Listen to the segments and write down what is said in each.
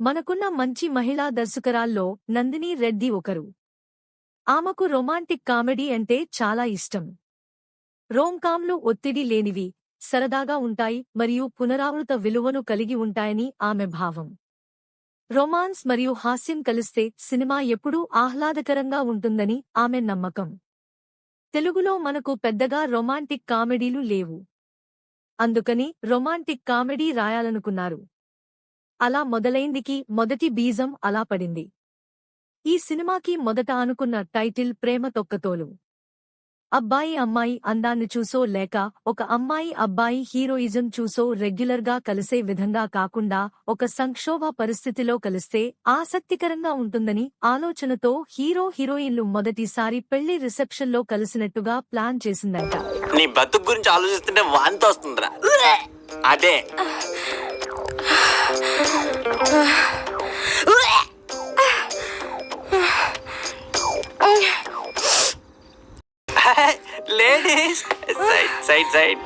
మనకున్న మంచి మహిళా దర్శకురాల్లో నందిని రెడ్డి ఒకరు. ఆమెకు రొమాంటిక్ కామెడీ అంటే చాలా ఇష్టం. రోమ్కామ్లు ఒత్తిడి లేనివి సరదాగా ఉంటాయి మరియు పునరావృత విలువను కలిగి ఉంటాయని ఆమె భావం. రొమాన్స్ మరియు హాస్యం కలిస్తే సినిమా ఎప్పుడూ ఆహ్లాదకరంగా ఉంటుందని ఆమె నమ్మకం. తెలుగులో మనకు పెద్దగా రొమాంటిక్ కామెడీలు లేవు. అందుకని రొమాంటిక్ కామెడీ రాయాలనుకున్నారు. అలా మొదలైందికి మొదటి బీజం అలా పడింది. ఈ సినిమాకి మొదట అనుకున్న టైటిల్ ప్రేమ తొక్కతోలు. అబ్బాయి అమ్మాయి అందాన్ని చూసో లేక ఒక అమ్మాయి అబ్బాయి హీరోయిజం చూసో రెగ్యులర్గా కలిసే విధంగా కాకుండా ఒక సంక్షోభ పరిస్థితిలో కలిస్తే ఆసక్తికరంగా ఉంటుందని ఆలోచనతో హీరో హీరోయిన్లు మొదటిసారి పెళ్ళి రిసెప్షన్లో కలిసినట్టుగా ప్లాన్ చేసిందంట. నీ బతుకు గురించి ఆలోచిస్తుంటే వాంతి వస్తుందిరా. అదే. లేడీస్ సైడ్ సైడ్ సైడ్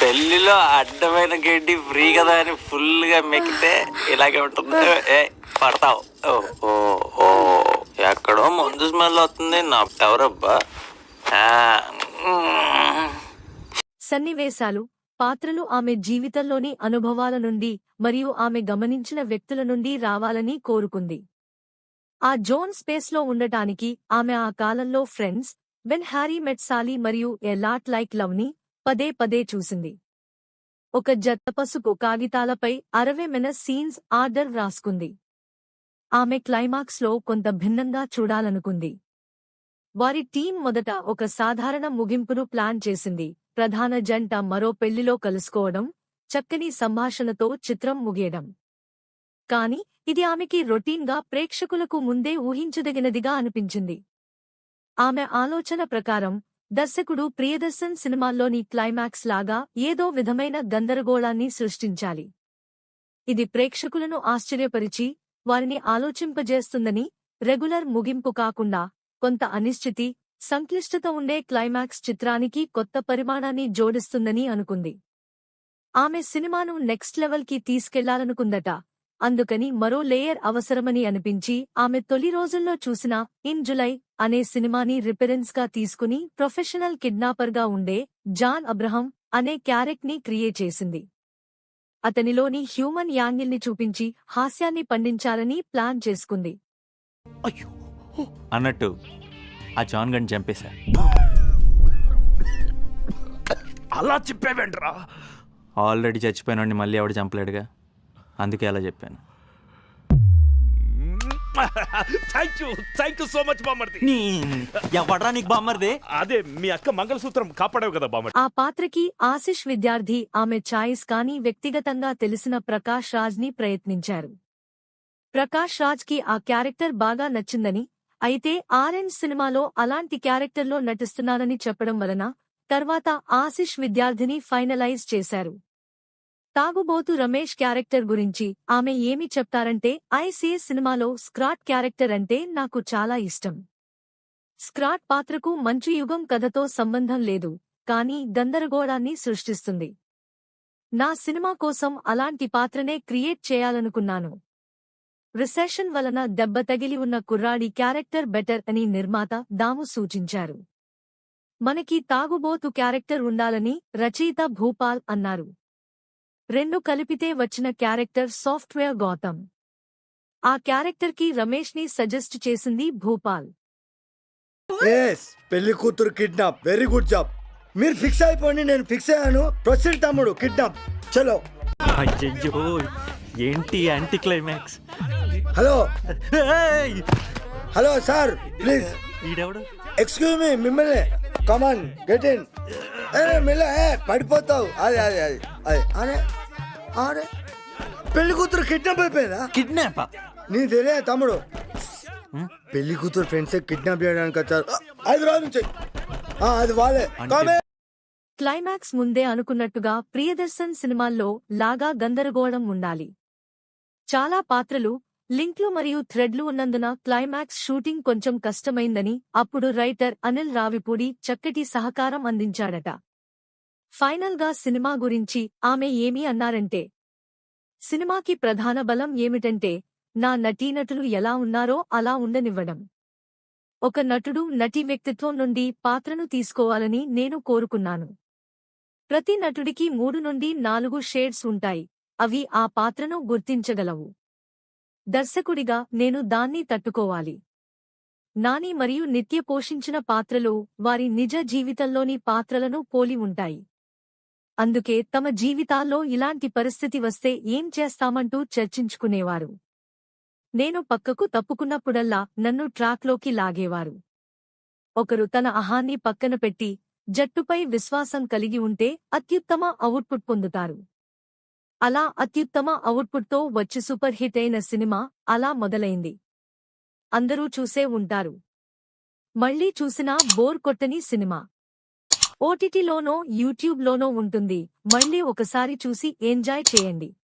పెళ్ళిలో అడ్డమైన గడ్డి ఫ్రీ కదా అని ఫుల్గా మెక్కితే ఇలాగే ఉంటుంది. ఏ పడతావు. ఓ ఓ ఓ ఎక్కడో మందు స్మెల్ వస్తుంది నా ఎవరబ్బా? సన్నివేశాలు పాత్రలు ఆమె జీవితంలోని అనుభవాల నుండి మరియు ఆమె గమనించిన వ్యక్తుల నుండి రావాలని కోరుకుంది. ఆ జోన్ స్పేస్లో ఉండటానికి ఆమె ఆ కాలంలో Friends when Harry met Sally మరియు ఎ లాట్ లైక్ లవ్ని పదే పదే చూసింది. ఒక జత పసుపు కాగితాలపై అరవై మెన సీన్స్ ఆర్డర్ వ్రాసుకుంది. ఆమె క్లైమాక్స్లో కొంత భిన్నంగా చూడాలనుకుంది. వారి టీం మొదట ఒక సాధారణ ముగింపును ప్లాన్ చేసింది. ప్రధాన జంట మరో పెళ్ళిలో కలుసుకోవడం చక్కని సంభాషణతో చిత్రం ముగియడం. కాని ఇది ఆమెకి రొటీన్గా ప్రేక్షకులకు ముందే ఊహించదగినదిగా అనిపించింది. ఆమె ఆలోచన ప్రకారం దర్శకుడు ప్రియదర్శన్ సినిమాల్లోని క్లైమాక్స్ లాగా ఏదో విధమైన గందరగోళాన్ని సృష్టించాలి. ఇది ప్రేక్షకులను ఆశ్చర్యపరిచి వారిని ఆలోచింపజేస్తుందని రెగ్యులర్ ముగింపు కాకుండా కొంత అనిశ్చితి సంక్లిష్టత ఉండే క్లైమాక్స్ చిత్రానికి కొత్త పరిమాణాన్ని జోడిస్తుందని అనుకుంది. ఆమె సినిమాను నెక్స్ట్ లెవెల్కి తీసుకెళ్ళాలనుకుందట. అందుకని మరో లేయర్ అవసరమని అనిపించి ఆమె తొలి రోజుల్లో చూసిన ఇన్ జులై అనే సినిమాని రిఫరెన్స్గా తీసుకుని ప్రొఫెషనల్ కిడ్నాపర్గా ఉండే జాన్ అబ్రహం అనే క్యారెక్ట్ని క్రియేట్ చేసింది. అతనిలోని హ్యూమన్ యాంగిల్ని చూపించి హాస్యాన్ని పండించాలని ప్లాన్ చేసుకుంది. అన్నట్టు ఆ జాన్ గన్ చంపేశా. అలా చెప్పావేంట్రా? ఆల్రెడీ చచ్చిపోయినోడిని మళ్ళీ ఎవడు చంపలేడుగా? అందుకే అలా చెప్పాను. Thank you thank you so much బామ్మర్ది. నీ ఎవడరా నీకు బామ్మర్ది? అదే మీ అక్క మంగళసూత్రం కాపాడావు కదా బామ్మర్ది. ఆ పాత్రకి ఆశిష్ విద్యార్థి ఆమె ఛాయిస్ కానీ వ్యక్తిగతంగా తెలిసిన ప్రకాష్ రాజ్ని ప్రయత్నించారు. ప్రకాష్ రాజ్కి ఆ క్యారెక్టర్ బాగా నచ్చిందని అయితే ఆరెంజ్ సినిమాలో అలాంటి క్యారెక్టర్లో నటిస్తున్నానని చెప్పడం వలన తర్వాత ఆశిష్ విద్యార్థిని ఫైనలైజ్ చేశారు. తాగుబోతు రమేష్ క్యారెక్టర్ గురించి ఆమె ఏమి చెప్తారంటే ఐసీఎస్ సినిమాలో స్క్రాట్ క్యారెక్టర్ అంటే నాకు చాలా ఇష్టం. స్క్రాట్ పాత్రకు మంచు యుగం కథతో సంబంధం లేదు కానీ గందరగోళాన్ని సృష్టిస్తుంది. నా సినిమా కోసం అలాంటి పాత్రనే క్రియేట్ చేయాలనుకున్నాను. రిసెషన్ వలన దెబ్బ తగిలి ఉన్న కుర్రాడి క్యారెక్టర్ బెటర్ అని నిర్మాత దాము సూచించారు. మనకి తాగుబోతు క్యారెక్టర్ ఉండాలని రచయిత భూపాల్ అన్నారు. రెండు కలిపితే వచ్చిన క్యారెక్టర్ సాఫ్ట్వేర్ గౌతమ్. ఆ క్యారెక్టర్కి రమేష్ని సజెస్ట్ చేసింది భూపాల్. పెళ్ళి కూతురు కిడ్నాప్. వెరీ గుడ్ జాబ్ మీరు ఫిక్స్ అయిపోండి నేను ఫిక్స్ అయ్యాను. ప్రొసీడ్ తమ్ముడు కిడ్నాప్. చలో. ఏంటి anti climax hello. Hello sir please. Excuse me మిమ్మల్ని. కమాన్ గెట్ ఇన్ మిల్ల పడిపోతావు. అదే అదే అదే అదే. అరే అరే పెళ్ళి కూతురు కిడ్నాప్ అయిపోయిందా? కిడ్నాప్ నీ తెలియ తమ్ముడు? పెళ్ళి కూతురు ఫ్రెండ్స్ కిడ్నాప్ చేయడానికి వచ్చారు. ఆ, అది రాదు నుంచి. ఆ, అది వాళ్ళే. క్లైమాక్స్ ముందే అనుకున్నట్టుగా ప్రియదర్శన్ సినిమాల్లో లాగా గందరగోళం ఉండాలి. చాలా పాత్రలు లింక్లు మరియు థ్రెడ్లు ఉన్నందున క్లైమాక్స్ షూటింగ్ కొంచెం కష్టమైందని అప్పుడు రైటర్ అనిల్ రావిపూడి చక్కటి సహకారం అందించాడట. ఫైనల్గా సినిమా గురించి ఆమె ఏమీ అన్నారంటే సినిమాకి ప్రధాన బలం ఏమిటంటే నా నటీనటులు ఎలా ఉన్నారో అలా ఉండనివ్వడం. ఒక నటుడు నటి వ్యక్తిత్వం నుండి పాత్రను తీసుకోవాలని నేను కోరుకున్నాను. ప్రతి నటుడికి మూడు నుండి నాలుగు షేడ్స్ ఉంటాయి. అవి ఆ పాత్రను గుర్తించగలవు. దర్శకుడిగా నేను దాన్ని తట్టుకోవాలి. నాని మరియు నిత్య పోషించిన పాత్రలు వారి నిజ జీవితంలోని పాత్రలను పోలి ఉంటాయి. అందుకే తమ జీవితాల్లో ఇలాంటి పరిస్థితి వస్తే ఏం చేస్తామంటూ చర్చించుకునేవారు. నేను పక్కకు తప్పుకున్నప్పుడల్లా నన్ను ట్రాక్లోకి లాగేవారు. ఒకరు తన అహాన్ని పక్కన పెట్టి జట్టుపై విశ్వాసం కలిగి ఉంటే అత్యుత్తమ అవుట్పుట్ పొందుతారు. అలా అత్యుత్తమ అవుట్పుట్తో వచ్చి సూపర్ హిట్ అయిన సినిమా అలా మొదలైంది. అందరూ చూసే ఉంటారు. మళ్ళీ చూసినా బోర్ కొట్టని సినిమా. ఓటీటీలోనో యూట్యూబ్లోనో ఉంటుంది. మళ్ళీ ఒకసారి చూసి ఎంజాయ్ చేయండి.